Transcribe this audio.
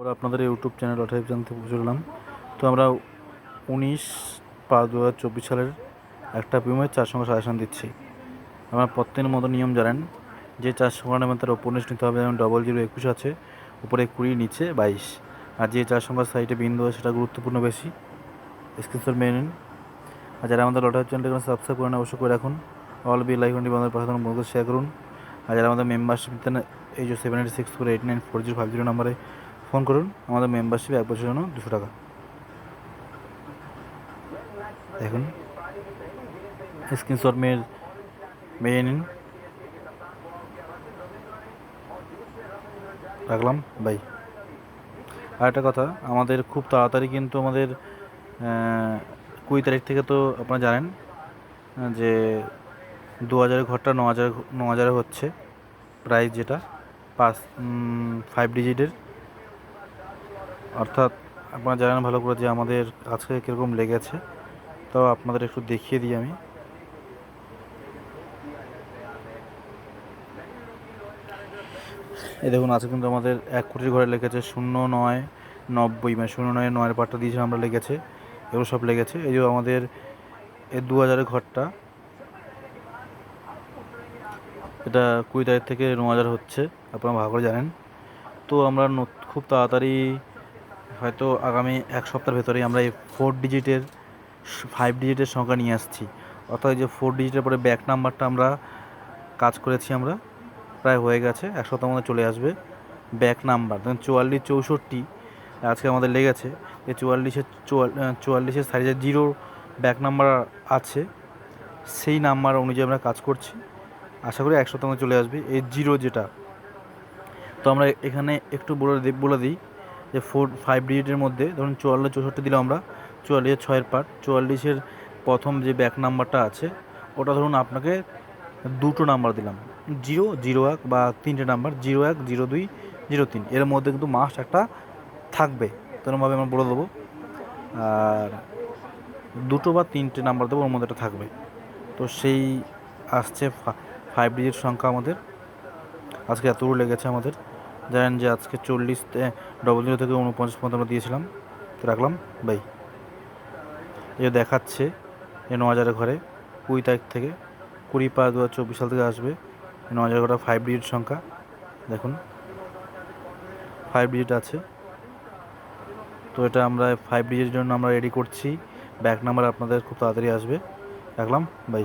ওরা আপনাদের YouTube channel অঠাইভ জানতে চললাম তো আমরা উনিশ পাঁচ দু হাজার চব্বিশ সালের একটা বিমের চার সংখ্যা সাজেশন দিচ্ছি। আমরা প্রত্যেকের মতো নিয়ম জানেন যে চার সংখ্যা নেবেন তার উপনিশ নিতে হবে, যেমন ডবল জিরো একুশ আছে, উপরে কুড়ি, নিচে বাইশ। আর যে চার সংখ্যার সাইডে বিন্দু আছে সেটা গুরুত্বপূর্ণ বেশি। স্ক্রিনশট মেনে নিন। আর যারা আমাদের লটার চ্যানেলটি সাবস্ক্রাইব করেন অবশ্যই করে রাখুন। অল বি লাইক ঘন্টি আমাদের থাকুন বন্ধুদের শেয়ার করুন। আর যারা আমাদের মেম্বারশিপ এই যে seven eight six four eight nine four zero five zero নাম্বারে ফোন করুন, আমাদের মেম্বারশিপ এক বছরের জন্য দুশো টাকা। দেখুন স্ক্রিনশট মেয়ের মেয়ে নিন। রাখলাম বাই আর একটা কথা, আমাদের খুব তাড়াতাড়ি কিন্তু আমাদের কুড়ি তারিখ থেকে তো আপনারা জানেন, যে দু হাজারের ঘরটা ন হাজার, ন হচ্ছে প্রাইস যেটা, পাঁচ ফাইভ ডিজিটের অর্থাৎ আপনারা জানেন ভালো করে যে আমাদের আজকে কীরকম লেগেছে। তাও আপনাদের একটু দেখিয়ে দিই আমি। এই দেখুন, আজকে কিন্তু আমাদের এক কোটির ঘরে লেগেছে শূন্য নয় নব্বই মানে শূন্য নয় নয়ের পাটটা দিয়েছিলাম আমরা লেগেছে, এগুলো সব লেগেছে। এই যে আমাদের এই দু হাজারের ঘরটা, এটা কুড়ি তারিখ থেকে ন হাজার হচ্ছে, আপনারা ভালো করে জানেন। তো আমরা খুব তাড়াতাড়ি হয়তো আগামী এক সপ্তাহের ভেতরেই আমরা এই ফোর ডিজিটের ফাইভ ডিজিটের সংখ্যা নিয়ে আসছি। অর্থাৎ যে ফোর ডিজিটের পরে ব্যাক নাম্বারটা আমরা কাজ করেছি আমরা, প্রায় হয়ে গেছে, এক সপ্তাহ মধ্যে চলে আসবে ব্যাক নাম্বার ধরুন চুয়াল্লিশ চৌষট্টি আজকে আমাদের লেগেছে। এই চুয়াল্লিশের চুয়াল্লিশের সাইজে জিরো ব্যাক নাম্বার আছে, সেই নাম্বার অনুযায়ী আমরা কাজ করছি। আশা করি এক সপ্তাহ চলে আসবে। এই জিরো যেটা, তো আমরা এখানে একটু বলে বলে দিই যে ফোর ফাইভ ডিজিটের মধ্যে, ধরুন চুয়াল্লিশ, চৌষট্টি দিলাম আমরা চুয়াল্লিশের ছয়ের পার্ট চুয়াল্লিশের প্রথম যে ব্যাক নাম্বারটা আছে, ওটা ধরুন আপনাকে দুটো নাম্বার দিলাম। জিরো জিরো এক বা তিনটে নাম্বার জিরো এক, জিরো দুই, জিরো তিন। এর মধ্যে কিন্তু মাস্ট একটা থাকবে। তেমনভাবে আমরা বলে দেবো। আর দুটো বা তিনটে নাম্বার দেবো, ওর মধ্যে একটা থাকবে। তো সেই আসছে ফাইভ ডিজিট সংখ্যা আমাদের। আজকে এতগুলো লেগেছে আমাদের। জানেন যে আজকে চল্লিশ ডবল জিরো থেকে উনপঞ্চাশ পর্যন্ত আমরা দিয়েছিলাম। তো রাখলাম, বাই। এ দেখাচ্ছে এ ন হাজারের ঘরে কুড়ি তারিখ থেকে কুড়ি পাঁচ দু হাজার চব্বিশ সাল থেকে আসবে ন হাজার ঘরটা ফাইভ ডিজিট সংখ্যা। দেখুন ফাইভ ডিজিট আছে। তো এটা আমরা ফাইভ ডিজিটের জন্য আমরা রেডি করছি। ব্যাক নাম্বার আপনাদের খুব তাড়াতাড়ি আসবে। রাখলাম, বাই।